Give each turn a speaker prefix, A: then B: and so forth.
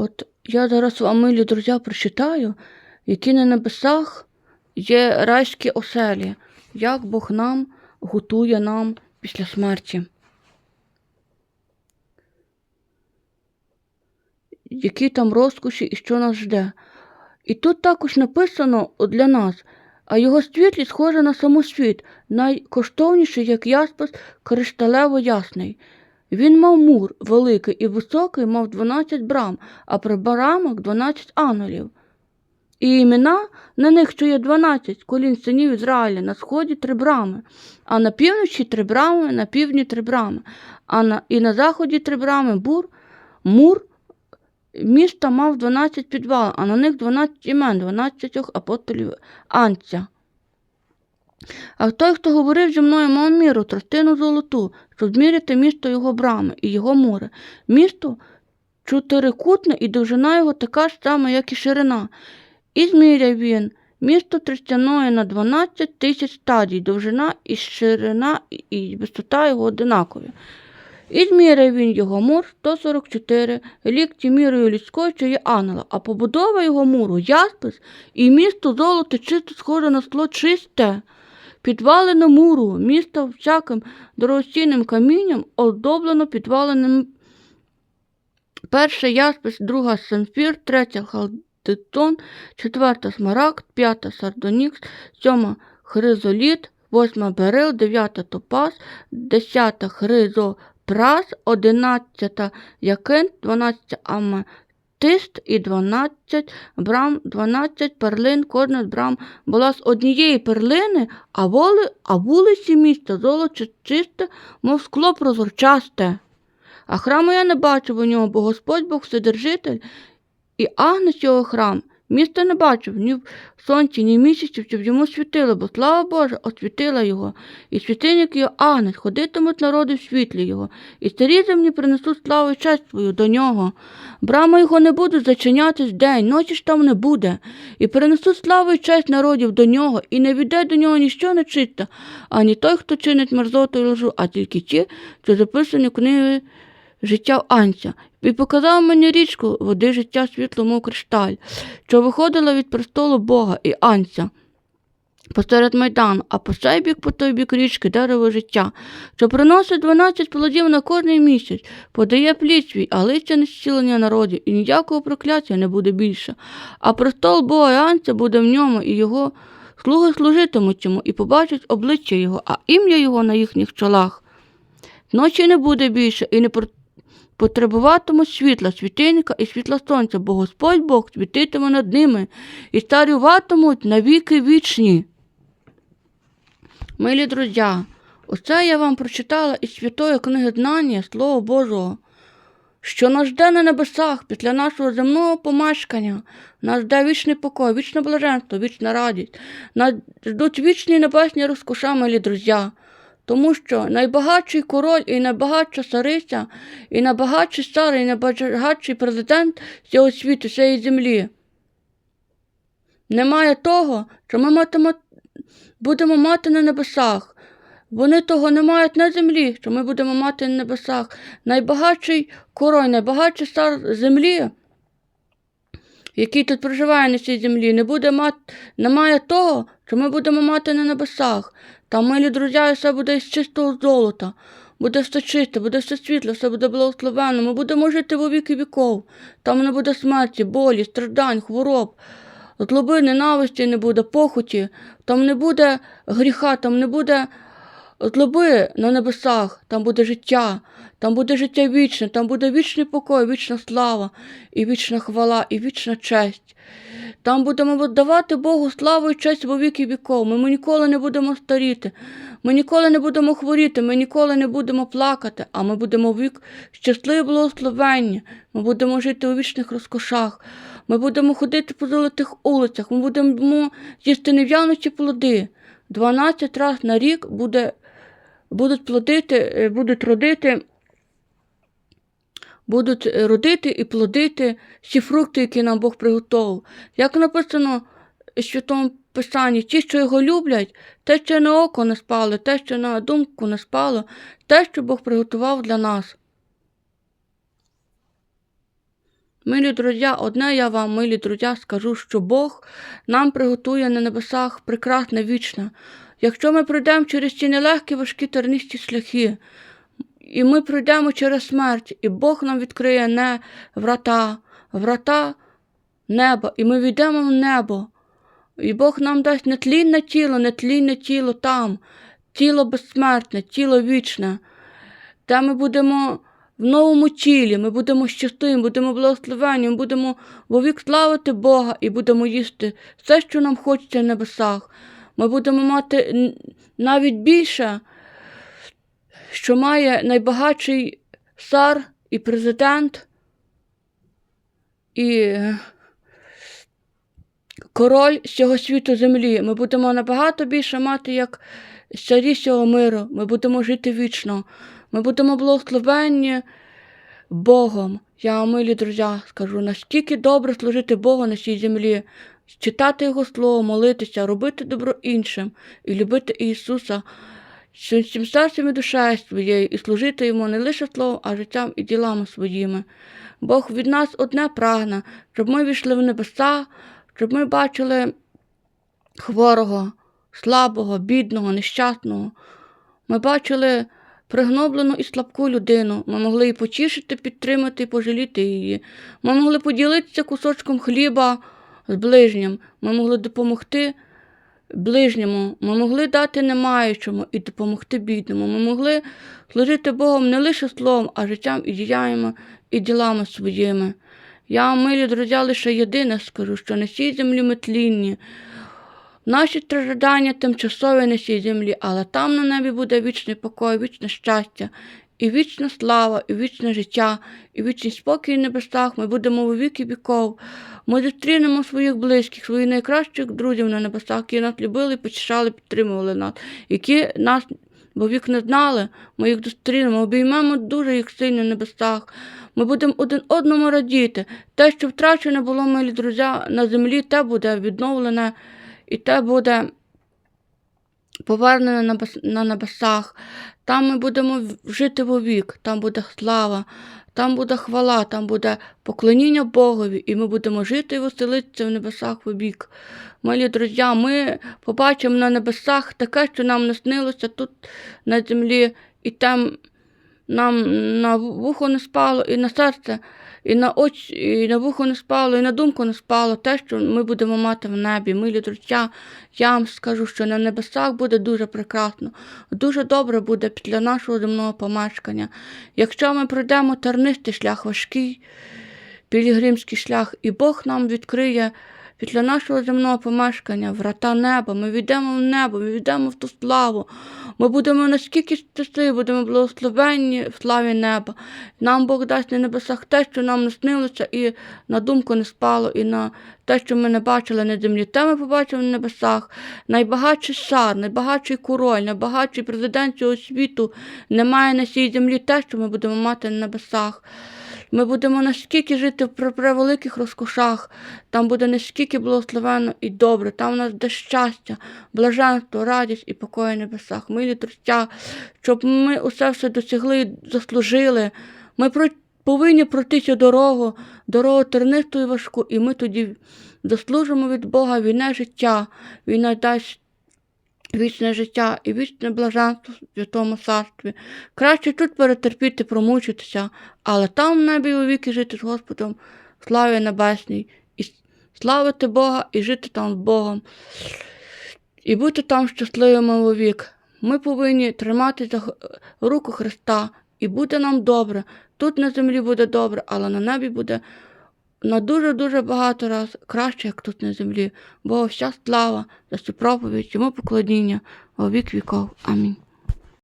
A: От я зараз вам, милі друзі, прочитаю, які на небесах є райські оселі, як Бог нам готує нам після смерті. Які там розкоші і що нас жде. І тут також написано для нас, а його світлість схожа на самосвіт, найкоштовніший, як яспис, кришталево ясний. Він мав мур великий і високий, мав 12 брам, а при брамах 12 ангелів. І імена на них, що є 12 колін синів Ізраїля, на сході три брами, а на півночі три брами, на півдні три брами, а на, і на заході три брами бур, мур міста мав 12 підвал, а на них 12 імен, 12 апостолів Анця. А той, хто говорив зі мною, мав міру, тростину золоту, щоб зміряти місто його брами і його море. Місто чотирикутне, і довжина його така ж сама, як і ширина. І зміряв він місто тростяної на 12 тисяч стадій, довжина і ширина, і висота його одинакові. І зміряв він його мур 144 лікті мірою людською, що є ангела, а побудова його муру яспис, і місто золото чисто схоже на скло чисте. Підвалено муру, місто всяким дорогоцінним камінням, оздоблено підваленим. Перше яспис, друга самфір, третя халдитон, четверта смарагд, п'ята сардонікс, сьома хризоліт, восьма берил, дев'ята топаз, десята хризопрас, одинадцята якин, дванадцята аметист і дванадцять брам, дванадцять перлин, кожна з брам була з однієї перлини, а, воли, а вулиці міста золоче чисте, мов скло прозорчасте. А храму я не бачив у нього, бо Господь Бог Вседержитель і агнець його храм. Міста не бачив ні в сонці, ні в місяці, щоб йому світило, бо слава Божа освітила його, і світильник його агнець, ходитимуть народи в світлі його, і старі землі принесуть славу і честь свою до нього. Брама його не будуть зачинятись день, ночі ж там не буде, і принесуть славу і честь народів до нього, і не віде до нього ніщо нечисте, ані той, хто чинить мерзоту і лжу, а тільки ті, що записані книги життя Анця, і показав мені річку води життя світло, мов кришталь, що виходила від престолу Бога і Анця. Посеред майдану, а по цей бік по той бік річки дерево життя, що приносить 12 плодів на кожний місяць, подає плід свій, а листя не зцілення народів, і ніякого прокляття не буде більше. А престол Бога Анця буде в ньому, і його слуги служитимуть йому, і побачать обличчя його, а ім'я його на їхніх чолах. Ночі не буде більше, і не потребуватимуть світла, світильника і світла сонця, бо Господь Бог світитиме над ними і старюватимуть навіки вічні. Милі друзі, оце я вам прочитала із святої книги Знання Слова Божого, що нас жде на небесах після нашого земного помешкання, нас жде вічний покой, вічне блаженство, вічна радість, нас ждуть вічні небесні розкоша, милі друзі. Тому що найбагатший король і найбагатша цариця, і найбагатший цар, і найбагатший президент цього світу, цієї землі. Немає того, що ми матимо, будемо мати на небесах. Вони того не мають на землі, що ми будемо мати на небесах. Найбагатший король, найбагатший цар землі, який тут проживає на цій землі, не буде мати, не має того, що ми будемо мати на небесах. Там, милі друзі, все буде із чистого золота. Буде все чисте, буде все світло, все буде благословенно. Ми будемо жити во віки віков. Там не буде смерті, болі, страждань, хвороб, злоби, ненависті не буде, похоті, там не буде гріха, там не буде злоби на небесах, там буде життя, там буде життя вічне, там буде вічний покой, вічна слава, і вічна хвала, і вічна честь. Там будемо давати Богу славу і честь во віки віков. Ми ніколи не будемо старіти, ми ніколи не будемо хворіти, ми ніколи не будемо плакати, а ми будемо вік щасливі благословення. Ми будемо жити у вічних розкошах. Ми будемо ходити по золотих улицях, ми будемо їсти нев'яночі плоди. 12 разів на рік буде, будуть плодити, е, будуть родити будуть е, родити і плодити всі фрукти, які нам Бог приготував. Як написано в Святому Писанні, ті, що його люблять, те, що на око не спало, те, що на думку не спало, те, що Бог приготував для нас. Милі друзі, одне я вам, милі друзі, скажу, що Бог нам приготує на небесах прекрасне вічне. Якщо ми пройдемо через ці нелегкі, важкі тернисті шляхи, і ми пройдемо через смерть, і Бог нам відкриє не врата, врата неба, і ми війдемо в небо. І Бог нам дасть нетлінне тіло, нетлінне тіло там, тіло безсмертне, тіло вічне, де ми будемо в новому тілі, ми будемо щасливі, будемо благословені, ми будемо вовік славити Бога і будемо їсти все, що нам хочеться в небесах. Ми будемо мати навіть більше, що має найбагатший цар і президент, і король з цього світу землі. Ми будемо набагато більше мати, як царі цього миру. Ми будемо жити вічно. Ми будемо благословенні Богом. Я милі друзі, скажу, наскільки добре служити Богу на цій землі, читати Його Слово, молитися, робити добро іншим і любити Ісуса всім серцем і душею своєю, і служити йому не лише словом, а життям і ділами своїми. Бог від нас одне прагне, щоб ми війшли в небеса, щоб ми бачили хворого, слабого, бідного, нещасного. Ми бачили пригноблену і слабку людину. Ми могли її потішити, підтримати і пожаліти її. Ми могли поділитися кусочком хліба з ближнім. Ми могли допомогти ближньому. Ми могли дати немаючому і допомогти бідному. Ми могли служити Богом не лише словом, а життям і діяннями і ділами своїми. Я, милі друзі, лише єдине скажу, що на цій землі ми тлінні. Наші страждання тимчасові на цій землі, але там на небі буде вічний покой, вічне щастя, і вічна слава, і вічне життя, і вічний спокій в небесах. Ми будемо у віки віков. Ми зустрінемо своїх близьких, своїх найкращих друзів на небесах, які нас любили, почищали, підтримували нас, які нас бо вік не знали, ми їх зустрінемо, обіймемо дуже їх сильно в небесах. Ми будемо один одному радіти. Те, що втрачене було, милі друзі, на землі, те буде відновлене, і те буде повернене на небесах. Там ми будемо жити вовік, там буде слава, там буде хвала, там буде поклоніння Богові, і ми будемо жити і веселитися в небесах вовік. Малі друзі, ми побачимо на небесах таке, що нам не снилося тут на землі, і там нам на вухо не спало, і на серце, і на очі, і на вухо не спало, і на думку не спало те, що ми будемо мати в небі. Милі друзі, я вам скажу, що на небесах буде дуже прекрасно, дуже добре буде після нашого земного помешкання. Якщо ми пройдемо тернистий шлях важкий, пілігримський шлях, і Бог нам відкриє після нашого земного помешкання врата неба, ми війдемо в небо, ми війдемо в ту славу. Ми будемо наскільки щасливі, будемо благословенні в славі неба. Нам Бог дасть на небесах те, що нам не снилося, і на думку не спало, і на те, що ми не бачили на землі. Те ми побачимо на небесах. Найбагатший шар, найбагатший король, найбагатший президент цього світу немає на цій землі те, що ми будемо мати на небесах. Ми будемо наскільки жити при превеликих розкошах, там буде наскільки благословенно і добре, там у нас буде щастя, блаженство, радість і покой в небесах. Милі друзі, щоб ми усе все досягли і заслужили. Ми про- повинні пройти цю дорогу, дорогу тернисту і важку, і ми тоді заслужимо від Бога війне життя, війна дасть вічне життя і вічне блаженство в святому царстві. Краще тут перетерпіти, промучитися, але там в небі у віки жити з Господом, славі небесній, і славити Бога і жити там з Богом, і бути там щасливими у вік. Ми повинні тримати за руку Христа, і буде нам добре. Тут на землі буде добре, але на небі буде на дуже-дуже багато раз краще, як тут на землі. Бо вся слава за цю проповідь, йому поклоніння во вік віков. Амінь.